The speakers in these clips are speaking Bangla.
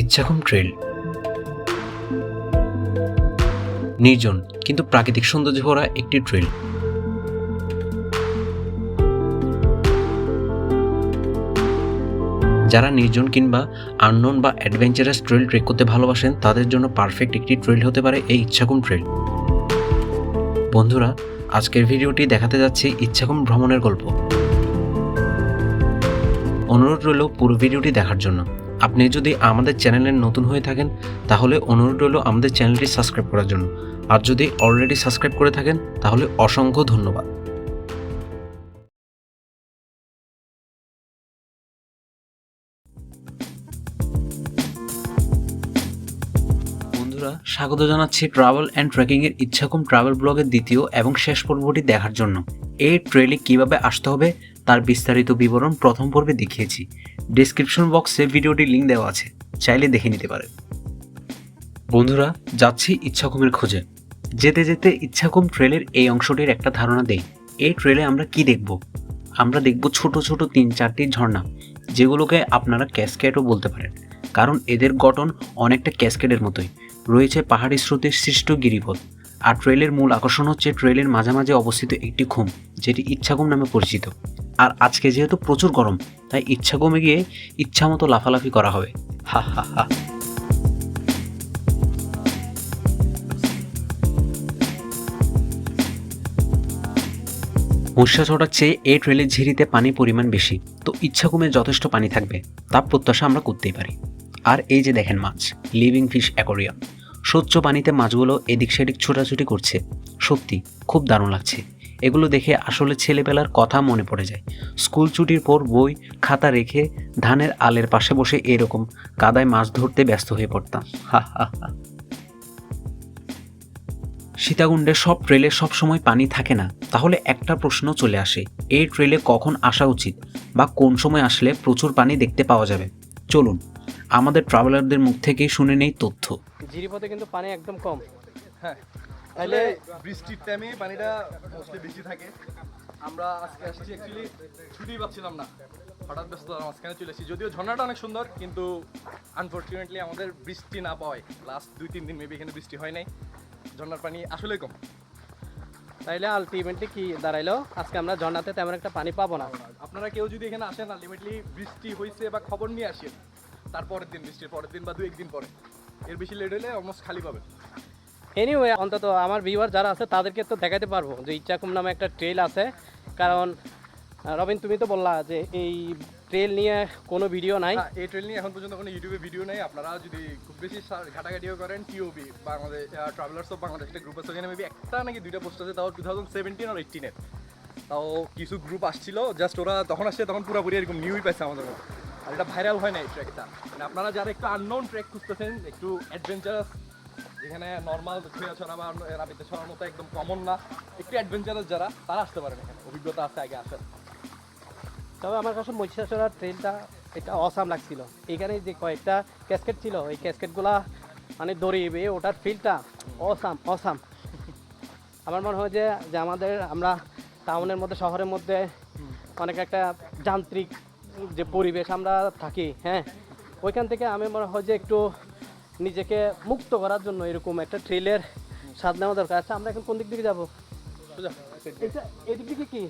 ইচ্ছাকুম ট্রেল। নির্জন, কিন্তু প্রাকৃতিক সৌন্দর্য ভরা একটি ট্রেল। যারা নির্জন কিংবা আননোন বা অ্যাডভেঞ্চারাস ট্রেল ট্রেক করতে ভালোবাসেন, তাদের জন্য পারফেক্ট একটি ট্রেল হতে পারে এই ইচ্ছাকুম ট্রেল। বন্ধুরা আজকের ভিডিওটি দেখাতে যাচ্ছি ইচ্ছাকম ভ্রমণের গল্প। অনুরোধ রইল পুরো ভিডিওটি দেখার জন্য। আপনি যদি আমাদের চ্যানেলের নতুন হয়ে থাকেন, তাহলে অনুরোধ রইল আমাদের চ্যানেলটি সাবস্ক্রাইব করার জন্য। আর যদি অলরেডি সাবস্ক্রাইব করে থাকেন, তাহলে অসংখ্য ধন্যবাদ। বন্ধুরা স্বাগত জানাচ্ছি ট্রাভেল অ্যান্ড ট্রেকিংয়ের ইচ্ছাকুম ট্রাভেল ব্লগের দ্বিতীয় এবং শেষ পর্বটি দেখার জন্য। এই ট্রেলে কীভাবে আসতে হবে তার বিস্তারিত বিবরণ প্রথম পর্বে দেখিয়েছি। ডিসক্রিপশন বক্সে ভিডিওটি লিঙ্ক দেওয়া আছে। চাইলে দেখে নিতে পারে বন্ধুরা, যাচ্ছি ইচ্ছাকুমের খোঁজে। যেতে যেতে ইচ্ছাকুম ট্রেলের এই অংশটির একটা ধারণা দেই। এই ট্রেলে আমরা কি দেখব? আমরা দেখব ছোট ছোট তিন চারটি ঝর্ণা, যেগুলোকে আপনারা ক্যাসকেটও বলতে পারেন। কারণ এদের গঠন অনেকটা ক্যাসকেডের মতোই। রয়েছে পাহাড়ি স্রোতের সৃষ্ট গিরিপথ, আর ট্রেলের মূল আকর্ষণ হচ্ছে ট্রেলের মাঝামাঝি অবস্থিত একটি খুম যেটি ইচ্ছাকুম নামে পরিচিত। আর আজকে যেহেতু প্রচুর গরম, তাই ইচ্ছাকুমে গিয়ে ইচ্ছা মতো লাফালাফি করা হবে। হা হা হা। ছড়ার চেয়ে এই ট্রেলের ঝিরিতে পানির পরিমাণ বেশি, তো ইচ্ছাকুমে যথেষ্ট পানি থাকবে, তা প্রত্যাশা আমরা করতেই পারি। আর এই যে দেখেন মাছ লিভিং ফিশ অ্যাকোরিয়াম স্বচ্ছ পানিতে মাছগুলো এদিক সেদিক ছোটাছুটি করছে। সত্যি, খুব দারুণ লাগছে। এগুলো দেখে আসলে ছেলেবেলার কথা মনে পড়ে যায়। স্কুল ছুটির পর বই, খাতা রেখে ধানের আলের পাশে বসে এরকম কাদায় মাছ ধরতে ব্যস্ত হয়ে পড়তাম। সীতাকুণ্ডে সব ট্রেলে সব সময় পানি থাকে না। তাহলে একটা প্রশ্ন চলে আসে, এই ট্রেলে কখন আসা উচিত? বা কোন সময় আসলে প্রচুর পানি দেখতে পাওয়া যাবে? চলুন। আমাদের ট্রাভেলারদের মুখ থেকে শুনে নেই তথ্য। জিরিপথে কিন্তু পানি একদম কম। হ্যাঁ তাহলে বৃষ্টির টাইমে পানিটা মোস্টলি বেশি থাকে। আমরা আজকে আসছি অ্যাকচুয়ালি ছুটি পাচ্ছিলাম না। হঠাৎ ব্যস্ততার মাঝখানে চলে এসেছি। যদিও ঝর্ণাটা অনেক সুন্দর কিন্তু আনফর্চুনেটলি আমাদের বৃষ্টি না পাওয়ায় লাস্ট দুই তিন দিন মেবি এখানে বৃষ্টি হয় নাই। ঝর্ণার পানি আসলেই কম। তাইলে আলটিমেটলি কি দাঁড়াইলো? আজকে আমরা ঝর্ণাতে তেমন একটা পানি পাবো না। আপনারা কেউ যদি এখানে আসেন আলটিমেটলি বৃষ্টি হয়েছে বা খবর নিয়ে আসেন তারপরের দিন বৃষ্টির পরের দিন বা দু একদিন পরে। এর বেশি লেট হলে অলমোস্ট খালি পাবে। এনিওয়ে অন্তত আমার ভিউয়ার যারা আছে তাদেরকে তো দেখাতে পারব যে ইচ্ছাকুম নামে একটা ট্রেল আছে। কারণ রবিন তুমি তো বললা যে এই ট্রেল নিয়ে কোনো ভিডিও নাই। এই ট্রেল নিয়ে এখন পর্যন্ত কোনো ইউটিউবে ভিডিও নেই। আপনারা যদি খুব বেশি ঘাটাঘাটিও করেন TOB Bangladesh travellers of Bangladesh একটা গ্রুপ আছে ওখানে মেবি একটা নাকি দুইটা পোস্ট আছে তাও টু থাউজেন্ড সেভেন্টিন আর এইটিনের তাও কিছু গ্রুপ আসছিল জাস্ট ওরা তখন আসছে তখন পুরোপুরি এরকম নিউই পাইছে আমাদের মতো। আর এটা ভাইরাল হয় না এই ট্রেকটা মানে আপনারা যারা একটু আননোন ট্রেক খুঁজতেছেন একটু অ্যাডভেঞ্চারাস যেখানে নর্মাল ছুঁয়া ছড়া বা রাবিতে ছড়ার মতো একদম কমন না একটু অ্যাডভেঞ্চারাস যারা তারা আসতে পারেন এখানে। অভিজ্ঞতা আছে আগে আসেন। তবে আমার কাছে মহিষাসুরার ট্রেনটা এটা অসাম লাগছিল। এখানে যে কয়েকটা ক্যাসকেট ছিল এই ক্যাসকেটগুলা মানে দড়ি ওটার ফিলটা অসাম অসাম আমার মনে হয় যে আমাদের আমরা টাউনের মধ্যে শহরের মধ্যে অনেক একটা যান্ত্রিক যে পরিবেশ আমরা থাকি হ্যাঁ ওইখান থেকে আমি মনে হয় যে একটু নিজেকে মুক্ত করার জন্য এরকম একটা ট্রেলের স্বাদ নেওয়া দরকার আচ্ছা আমরা এখন কোন দিক দিকে যাব? এটা এদিক দিকে কি?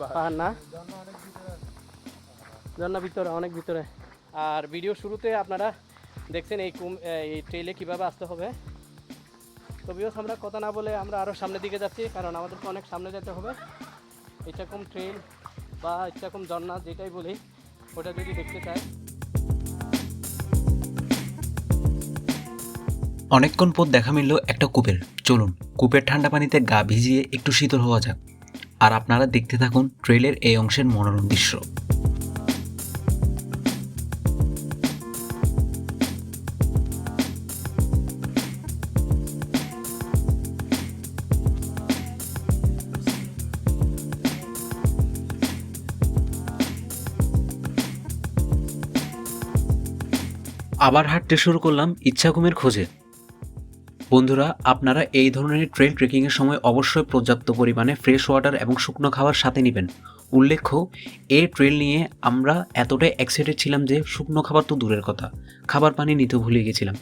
পাহাড়। না? ঝর্ণা ভিতরে অনেক ভিতরে। আর ভিডিও শুরুতে আপনারা দেখছেন এই কুম এই ট্রেলে কীভাবে আসতে হবে। তো বিয়স আমরা কথা না বলে আমরা আরও সামনের দিকে যাচ্ছি কারণ আমাদেরকে অনেক সামনে যেতে হবে। এটা এরকম ট্রেল বা এরকম ঝর্ণা যেটাই বলি, ওটা যদি দেখতে চাই অনেকক্ষণ পর দেখা মিলল একটা কূপের। চলুন, কূপের ঠান্ডা পানিতে গা ভিজিয়ে একটু শীতল হওয়া যাক। আর আপনারা দেখতে থাকুন ট্রেলের এই অংশের মনোরম দৃশ্য। আবার হাঁটতে শুরু করলাম ইচ্ছাকুমের খোঁজে। বন্ধুরা, আপনারা এই ধরনের ট্রেল ট্রেকিংয়ের সময় অবশ্যই পর্যাপ্ত পরিমাণে ফ্রেশ ওয়াটার এবং শুকনো খাবার সাথে নেবেন। উল্লেখ্য, এই ট্রেল নিয়ে আমরা এতটাই এক্সাইটেড ছিলাম যে শুকনো খাবার তো দূরের কথা। খাবার পানি নিতে ভুলে গেছিলাম।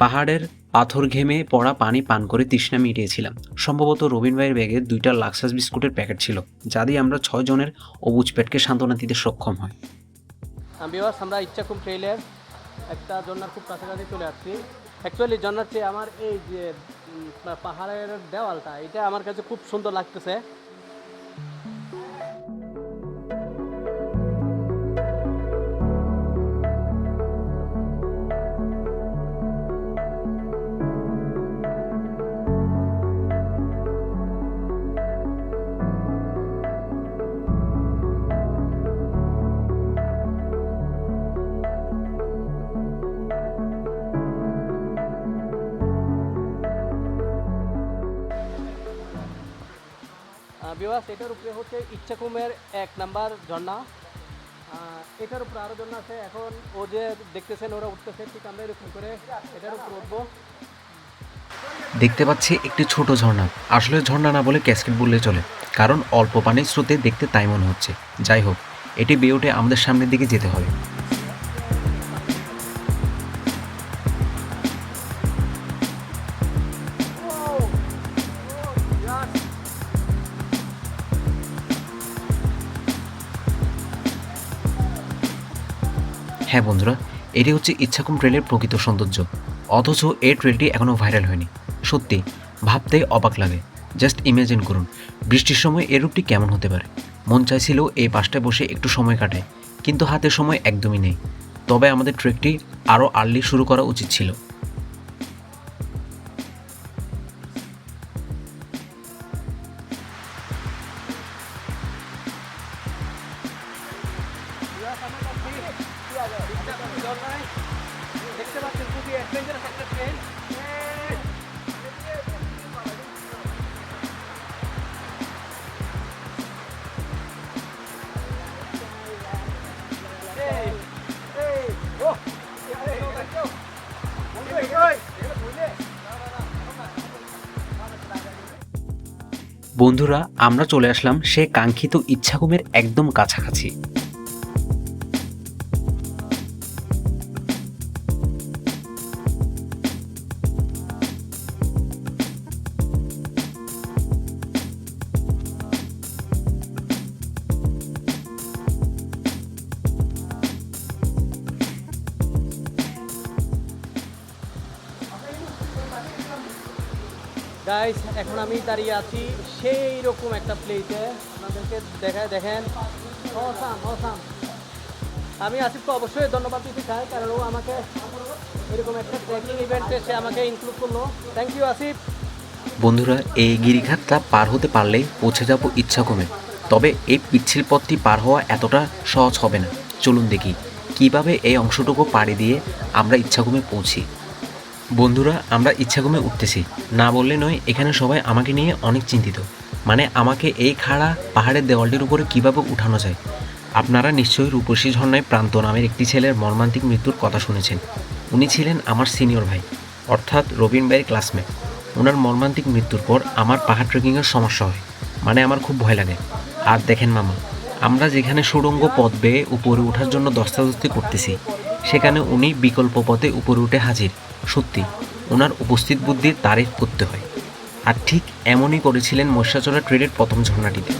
পাহাড়ের পাথর ঘেমে পড়া পানি পান করে তৃষ্ণা মিটিয়েছিলাম। সম্ভবত রবিন ভাইয়ের ব্যাগে দুইটা লাক্সাস বিস্কুটের প্যাকেট ছিল, যা দিয়ে আমরা ছয় জনের অবুজ পেটকে সান্ত্বনা দিতে সক্ষম হয়। বিভার্স আমরা ইচ্ছাকুম ট্রেইলের একটা জন্নার খুব কাছাকাছি চলে আসছি। অ্যাকচুয়ালি জন্নার চেয়ে আমার এই যে পাহাড়ের দেওয়ালটা, এটা আমার কাছে খুব সুন্দর লাগতেছে। বিভাস এটার উপরে হচ্ছে ইচ্ছাকুমের এক নাম্বার ঝর্ণা। এটার উপরে আরও ঝর্ণা আছে। এখন ও যে দেখতেছেন, ওরা উঠতেছে, ঠিক আমরা এরকম করে এটার উপরে উঠবো। দেখতে পাচ্ছি একটি ছোট ঝর্ণা। আসলে ঝর্ণা না বলে ক্যাসকেট বললে চলে, কারণ অল্প পানির স্রোতে দেখতে তাই মনে হচ্ছে। যাই হোক, এটি বেয়ে উঠে আমাদের সামনের দিকে যেতে হবে। হ্যাঁ বন্ধুরা এটি হচ্ছে ইচ্ছাকুম ট্রেলের প্রকৃত সৌন্দর্য। অথচ এই ট্রেলটি এখনও ভাইরাল হয়নি। সত্যি ভাবতেই অবাক লাগে। জাস্ট ইমাজিন করুন, বৃষ্টির সময় এর রূপটি কেমন হতে পারে? মন চাইছিল এই পাশটায় বসে একটু সময় কাটায় কিন্তু হাতে সময় একদমই নেই। তবে আমাদের ট্রেকটি আরও আর্লি শুরু করা উচিত ছিল। বন্ধুরা আমরা চলে আসলাম সে কাঙ্ক্ষিত ইচ্ছাকুমের একদম কাছাকাছি। এখন আমি দাঁড়িয়ে আছি সেই রকম একটা প্লেসে আপনাদেরকে দেখায় দেখেন। Awesome awesome. আমি আসিফকে অবশ্যই ধন্যবাদ দিতে চাই, কারণ ও আমাকে এরকম একটা ট্রেকিং ইভেন্টে সে আমাকে ইনক্লুড করল। Thank you Asif. বন্ধুরা, এই গিরিঘাটটা পার হতে পারলেই পৌঁছে যাব ইচ্ছাকুমে। তবে এই পিচ্ছিল পথটি পার হওয়া এতটা সহজ হবে না। চলুন দেখি, কীভাবে এই অংশটুকু পাড়ি দিয়ে আমরা ইচ্ছাকুমে পৌঁছি। বন্ধুরা, আমরা ইচ্ছাকুমে উঠতেছি। না বললে নয়, এখানে সবাই আমাকে নিয়ে অনেক চিন্তিত। মানে আমাকে এই খাড়া পাহাড়ের দেওয়ালটির উপরে কীভাবে উঠানো যায়? আপনারা নিশ্চয়ই রূপসী ঝর্ণায় প্রান্ত নামের একটি ছেলের মর্মান্তিক মৃত্যুর কথা শুনেছেন। উনি ছিলেন আমার সিনিয়র ভাই, অর্থাৎ রবিন ভাইয়ের ক্লাসমেট। ওনার মর্মান্তিক মৃত্যুর পর আমার পাহাড় ট্রেকিংয়ের সমস্যা হয়। মানে আমার খুব ভয় লাগে। আর দেখেন মামা, আমরা যেখানে সুড়ঙ্গ পথ বেয়ে উপরে ওঠার জন্য দস্তাদস্তি করতেছি, সেখানে উনি বিকল্প পথে উপরে উঠে হাজির। সত্যি, ওনার উপস্থিত বুদ্ধির তারিফ করতে হয়। আর ঠিক এমনই করেছিলেন মৎস্যাচরা ট্রেডের প্রথম ঝর্ণাটিতে।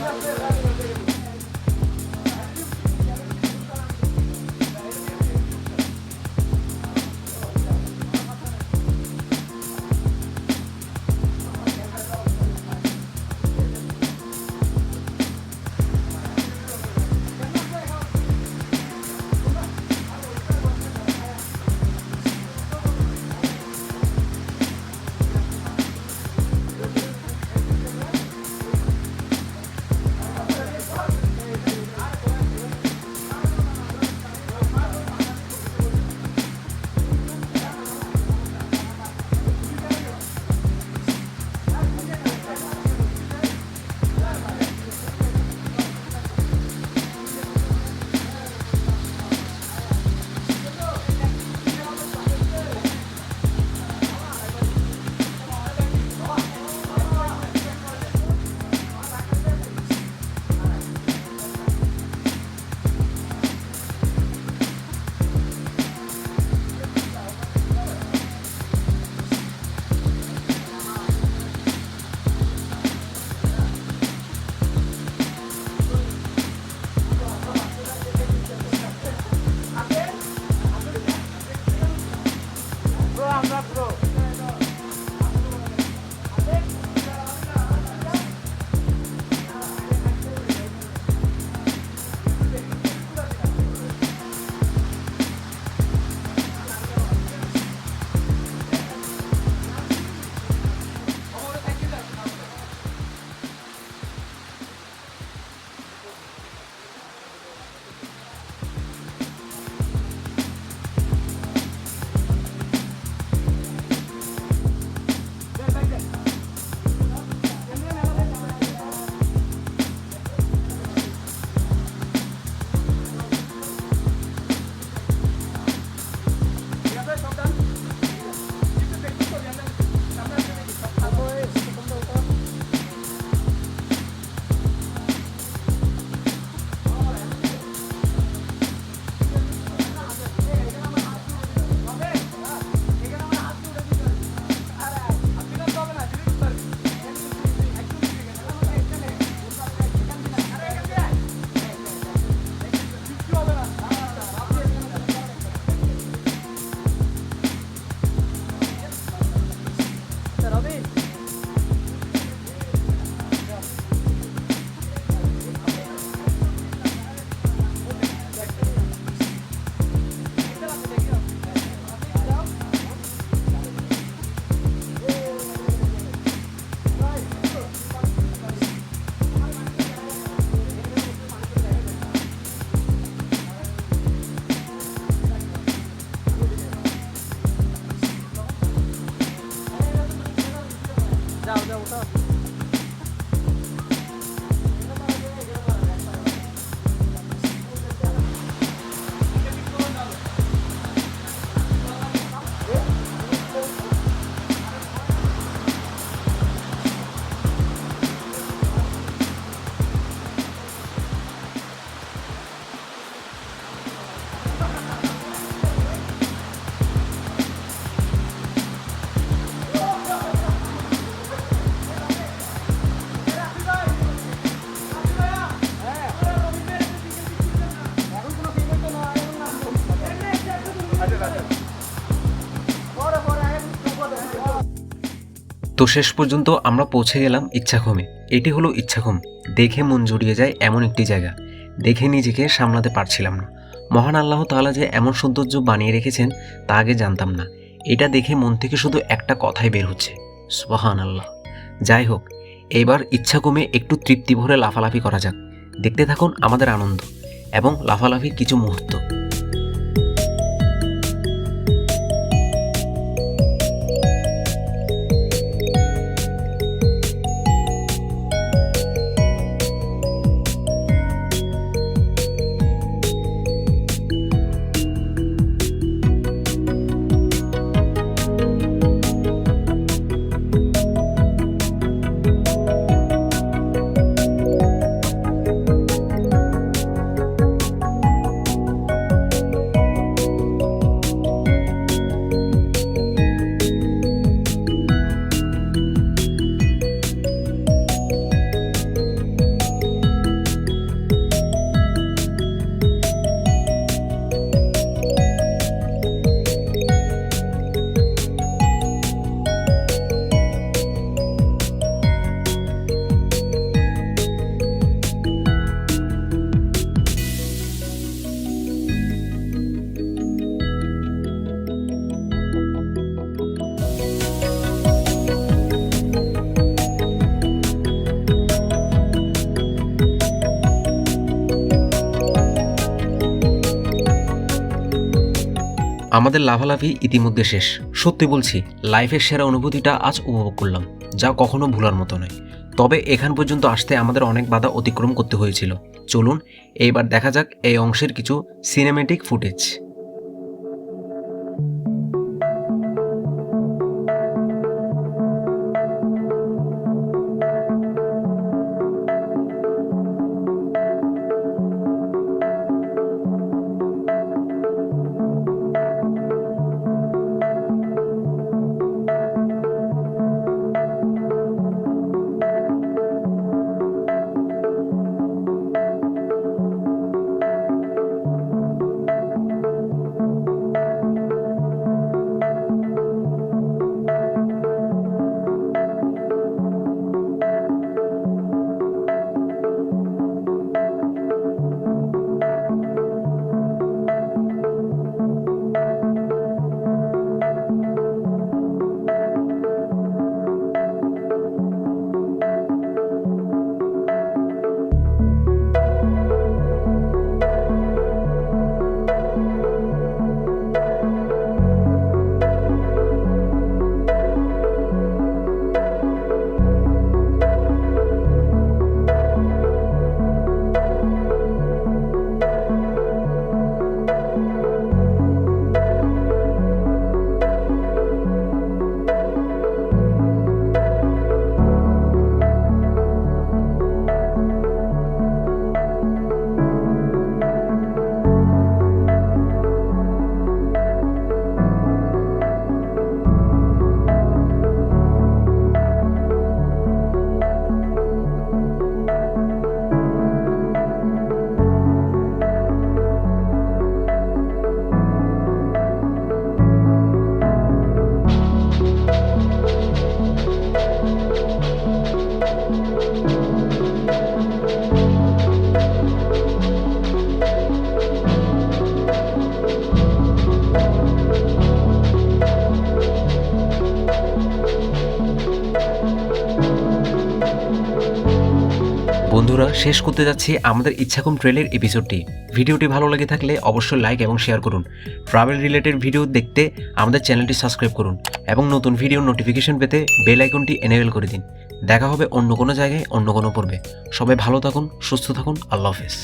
শেষ পর্যন্ত আমরা পৌঁছে গেলাম ইচ্ছাখমে এটি হলো ইচ্ছাখম দেখে মন জুড়িয়ে যায় এমন একটি জায়গা। দেখে নিজেকে সামলাতে পারছিলাম না। মহান আল্লাহ তাআলা যে এমন সৌন্দর্য বানিয়ে রেখেছেন, তা আগে জানতাম না। এটা দেখে মন থেকে শুধু একটা কথাই বের হচ্ছে সুবাহান আল্লাহ যাই হোক, এবার ইচ্ছা কমে একটু তৃপ্তি ভরে লাফালাফি করা যাক। দেখতে থাকুন আমাদের আনন্দ এবং লাফালাফির কিছু মুহূর্ত। আমাদের লাভালাভি ইতিমধ্যে শেষ। সত্যি বলছি, লাইফের সেরা অনুভূতিটা আজ উপভোগ করলাম, যা কখনো ভুলার মতো নয়। তবে এখান পর্যন্ত আসতে আমাদের অনেক বাধা অতিক্রম করতে হয়েছিল। চলুন, এইবার দেখা যাক এই অংশের কিছু সিনেমেটিক ফুটেজ বন্ধুরা, শেষ করতে যাচ্ছি আমাদের ইচ্ছাকম ট্রেলের এপিসোডটি ভিডিওটি ভালো লাগে থাকলে অবশ্যই লাইক এবং শেয়ার করুন। ট্রাভেল রিলেটেড ভিডিও দেখতে আমাদের চ্যানেলটি সাবস্ক্রাইব করুন এবং নতুন ভিডিও নোটিফিকেশন পেতে বেল আইকনটি এনেবেল করে দিন। দেখা হবে অন্য কোনো জায়গায়, অন্য কোনো পর্বে। সবাই ভালো থাকুন, সুস্থ থাকুন। আল্লাহ হাফেজ।